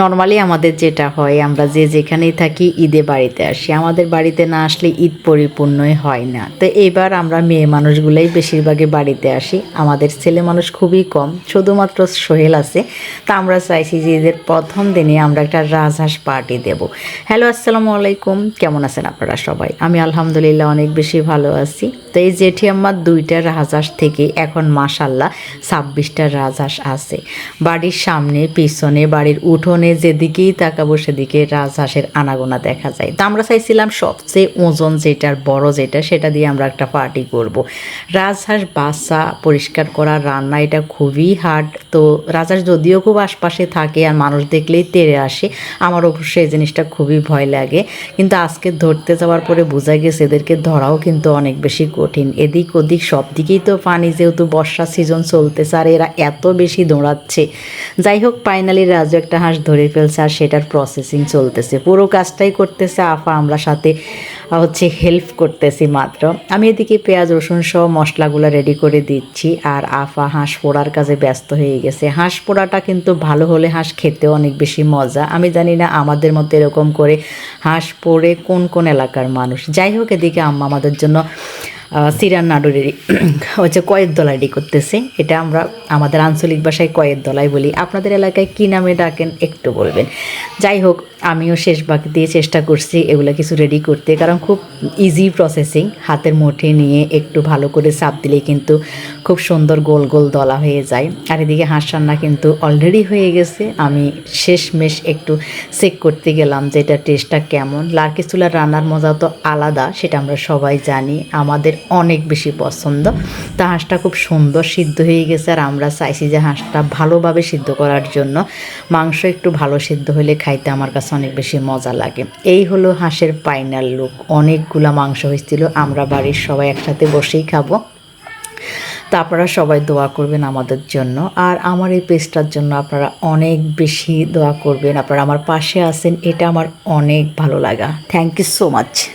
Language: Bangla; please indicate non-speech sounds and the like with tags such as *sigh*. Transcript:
নর্মালি আমাদের যেটা হয়, আমরা যে যেখানেই থাকি ঈদে বাড়িতে আসি। আমাদের বাড়িতে না আসলে ঈদ পরিপূর্ণই হয় না। তো এবার আমরা মেয়ে মানুষগুলোই বেশিরভাগই বাড়িতে আসি। আমাদের ছেলে মানুষ খুবই কম, শুধুমাত্র সোহেল আছে। তা আমরা চাইছি যে ঈদের প্রথম দিনে আমরা একটা রাজহাঁস পার্টি দেব। হ্যালো আসসালামু আলাইকুম। কেমন আছেন আপনারা সবাই? আমি আলহামদুলিল্লাহ অনেক বেশি ভালো আছি। তো এই জেঠি আমার দুইটা রাজহাঁস থেকে এখন মাসাল্লাহ ছাব্বিশটা রাজহাঁস আছে। বাড়ির সামনে, পিছনে, বাড়ির উঠোনে যেদিকেই তাকাবো, সেদিকে রাজহাঁসের আনাগোনা দেখা যায়। তো আমরা চাইছিলাম সবচেয়ে ওজন যেটার, বড় যেটা, সেটা দিয়ে আমরা একটা পার্টি করব। রাজহাঁস বাসা পরিষ্কার করা, রান্না এটা খুবই হার্ড তো রাজহাঁস যদিও খুব আশপাশে থাকে আর মানুষ দেখলেই তেড়ে আসে, আমার অবশ্যই এই জিনিসটা খুবই ভয় লাগে। কিন্তু আজকে ধরতে যাওয়ার পরে বোঝা গেছে এদেরকে ধরাও কিন্তু অনেক বেশি কঠিন। এদিক ওদিক সব দিকেই তো পানি, যেহেতু বর্ষা সিজন চলতেছে আর এরা এত বেশি দৌড়াচ্ছে। যাই হোক ফাইনালি রাজু একটা হাঁস ধরে ফেলছে আর সেটার প্রসেসিং চলতেছে। পুরো কাজটাই করতেছে আফা, আমরা সাথে হচ্ছে হেল্প করতেছি মাত্র। আমি এদিকে পেঁয়াজ, রসুন সহ মশলাগুলো রেডি করে দিচ্ছি আর আফা হাঁস পোড়ার কাজে ব্যস্ত হয়ে গেছে। হাঁস পোড়াটা কিন্তু ভালো হলে হাঁস খেতে অনেক বেশি মজা। আমি জানি না আমাদের মতো এরকম করে হাঁস পোড়ে কোন কোন এলাকার মানুষ। যাই হোক, এদিকে আম্মা আমাদের জন্য সিরান নাডুরেরই *clears throat* হচ্ছে কয়ের দলা করতেছে। এটা আমরা আমাদের আঞ্চলিক ভাষায় কয়ের দলাই বলি। আপনাদের এলাকায় কী নামে ডাকেন একটু বলবেন। যাই হোক আমিও শেষ বাকি দিয়ে চেষ্টা করছি এগুলো কিছু রেডি করতে, কারণ খুব ইজি প্রসেসিং হাতের মুঠে নিয়ে একটু ভালো করে চাপ দিলে কিন্তু খুব সুন্দর গোল গোল দলা হয়ে যায়। আর এদিকে হাঁস রান্না কিন্তু অলরেডি হয়ে গেছে। আমি শেষমেশ একটু চেক করতে গেলাম যে এটা টেস্টটা কেমন। লার্কি চুলার রান্নার মজা তো আলাদা, সেটা আমরা সবাই জানি। আমাদের অনেক বেশি পছন্দ। তা হাঁসটা খুব সুন্দর সিদ্ধ হয়ে গেছে, আর আমরা চাইছি যে হাঁসটা ভালোভাবে সিদ্ধ করার জন্য। মাংস একটু ভালো সিদ্ধ হলে খাইতে আমার কাছে অনেক বেশি মজা লাগে। এই হলো হাঁসের ফাইনাল লুক অনেকগুলা মাংস হয়েছিল, আমরা বাড়ির সবাই একসাথে বসেই খাব। তা আপনারা সবাই দোয়া করবেন আমাদের জন্য। আর আমার এই পেজটার জন্য আপনারা অনেক বেশি দোয়া করবেন। আপনারা আমার পাশে আছেন, এটা আমার অনেক ভালো লাগা। Thank you so much